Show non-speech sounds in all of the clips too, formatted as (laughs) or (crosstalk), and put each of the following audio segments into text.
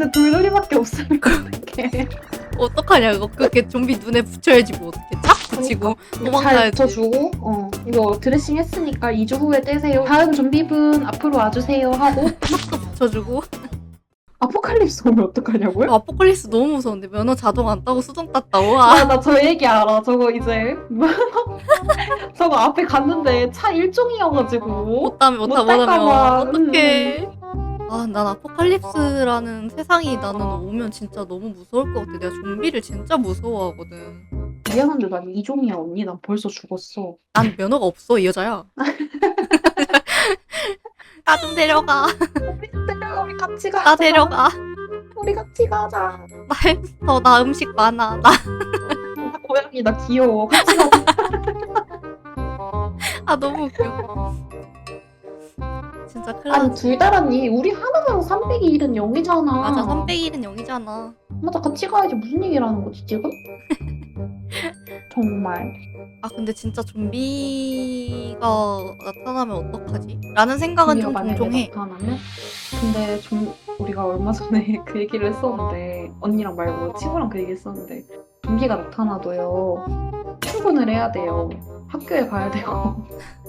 떴는데 돌돌이밖에 어떡해. 어떡하냐 이거 그렇게 좀비 눈에 붙여야지 뭐 어떻게 착 붙이고 잘 도망가야지 붙여주고, 어, 이거 드레싱 했으니까 2주 후에 떼세요. 다음 좀비분 앞으로 와주세요 하고, (laughs) 붙여주고 아포칼립스 오면 어떡하냐고요? 아포칼립스 너무 무서운데 면허 자동 안 따고 수동 땄다 와 아, 나 저 얘기 알아. 저거 이제, (laughs) 저거 앞에 갔는데 차 일종이어가지고. 못하면 못 못하 딸까 봐. 못하면 어떡해 아 난 아포칼립스라는 세상이 나는 오면 진짜 너무 무서울 것 같아 내가 좀비를 진짜 무서워하거든 미안한데 난 이종이야, 언니. 난 벌써 죽었어. 난 면허가 없어 이 여자야 (laughs) 나 좀 데려가 우리 데려가, 우리 같이 가자. 나 데려가 우리 같이 가자. 나 햄스터 나 음식 많아 나 나 고양이, 나 귀여워. 같이 가자. (laughs) 아 너무 웃겨. 진짜 큰일 아니, 났지. 둘 다라니. 우리 하나면 300이 1은 0이잖아. 맞아 301은 0이잖아. 맞아, 같이 가야지. 무슨 얘기라는 거지, 지금? (laughs) 정말. 아 근데 진짜 좀비가 나타나면 어떡하지? 라는 생각은 좀 만약에 종종 해. 나타나면? 근데 좀 우리가 얼마 전에 (laughs) 그 얘기를 했었는데 언니랑 말고 친구랑 그 얘기 했었는데 좀비가 나타나도요 출근을 해야 돼요 학교에 가야 되고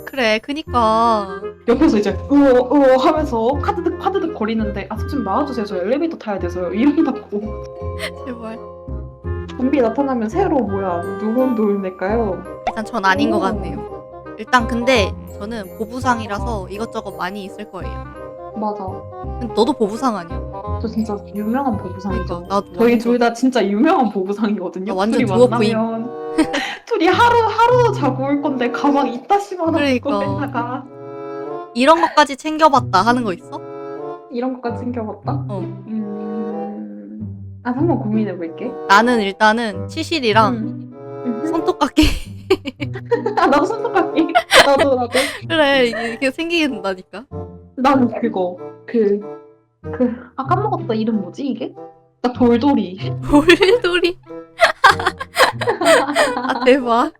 그래 그니까 옆에서 이제 으어 으어 하면서 카드득 카드득 거리는데 아좀 나와주세요 저 엘리베이터 타야 돼서요 이런다고 (laughs) 제발. 좀비 나타나면 새로 뭐야 누군 도움낼까요? 일단 전 아닌 것 오. 같네요. 일단 근데 저는 보부상이라서 이것저것 많이 있을 거예요. 맞아 근데 너도 보부상 아니야? 저 진짜 유명한 보부상이죠 그러니까 나도 저희 둘 다 진짜 유명한 보부상이거든요. 아, 완전 둘이 두어 부인. 만나면 (laughs) 둘이 하루 하루 자고 올 건데 가방 이따시만 그러니까. 거에다가 이런 것까지 챙겨봤다 하는 거 있어? 이런 것까지 챙겨봤다. 어. 음, 아 한번 고민해 볼게. 나는 일단은 치실이랑 음. 손톱깎이 (laughs) 아 나도 손톱깎이. 나도 나도. (laughs) 그래 이게 이렇게 생기게 된다니까. 나는 그거 그 그 아 까먹었다 이름 뭐지 이게? 나 돌돌이. (laughs) 돌돌이. 아 대박.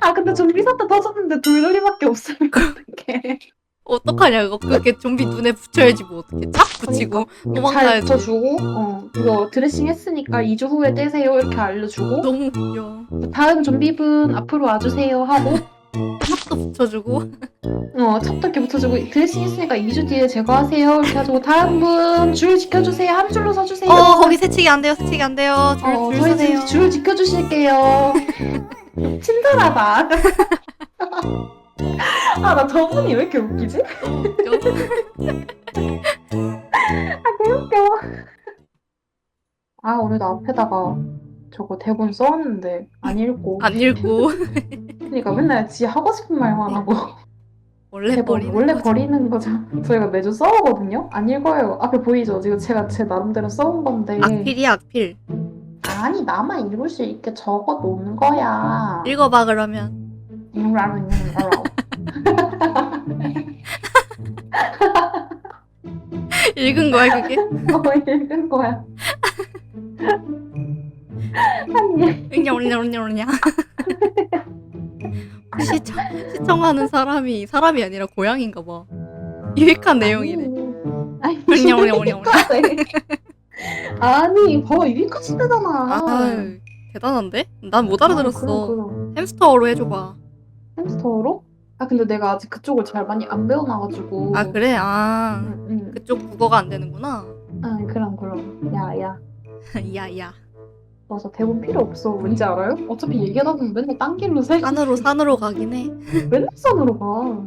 아 근데 좀비 사태 터졌는데 돌돌이밖에 없으면 어떡해. 어떡하냐 이거 그렇게 좀비 눈에 붙여야지 뭐 어떻게 착 붙이고 잘 도망가야지. 붙여주고 어 이거 드레싱 했으니까 2주 후에 떼세요 이렇게 알려주고 너무 웃겨. 다음 좀비분 앞으로 와주세요 하고 또 붙여주고. 어 첩도 이렇게 붙여주고 드레싱 했으니까 2주 뒤에 제거하세요. 이렇게 해가지고 다음 분줄 지켜주세요. 한 줄로 서주세요. 어 거기 새치기 안 돼요. 새치기 안 돼요. 줄, 어, 줄 저희 서세요. 줄, 줄 지켜주실게요. 친절하다. 아 나 저분이 왜 이렇게 웃기지? 아 개웃겨. 아 오늘도 앞에다가 저거 대본 써왔는데 안 읽고. 안 읽고 (laughs) 그러니까 맨날 지 하고 싶은 말만 하고 원래 대본 버리는 원래. 버리는 거죠. (laughs) 저희가 매주 써오거든요. 안 읽어요. 앞에 보이죠? 지금 제가 제 나름대로 써온 건데 악필이야 악필. 아니 나만 읽을 수 있게 적어 놓은 거야. 읽어봐 그러면. 읽으라는 거라고. (laughs) 읽은 거야 그게? 어, (laughs) 읽은 거야. 아니 으냐 오냐 오냐 오냐. 시청 시청하는 사람이 사람이 아니라 고양인가 봐. 유익한. 아니 오냐, 오냐, 오냐. 유익하대. 아니 (laughs) 봐봐 유익한 시대잖아. 아 대단한데? 난 못 알아들었어. 햄스터어로 해줘봐. 햄스터로? 아 근데 내가 아직 그쪽을 잘 많이 안 배워놔가지고. 아 그래? 아 응, 응. 그쪽 국어가 안 되는구나. 아 그럼 그럼. 야 야. 야야. (laughs) 맞아 대본 필요 없어. 왠지 알아요? 어차피 얘기하다 보면 맨날 딴 길로 새. 산으로 산으로 가긴 해. 맨날 산으로 가.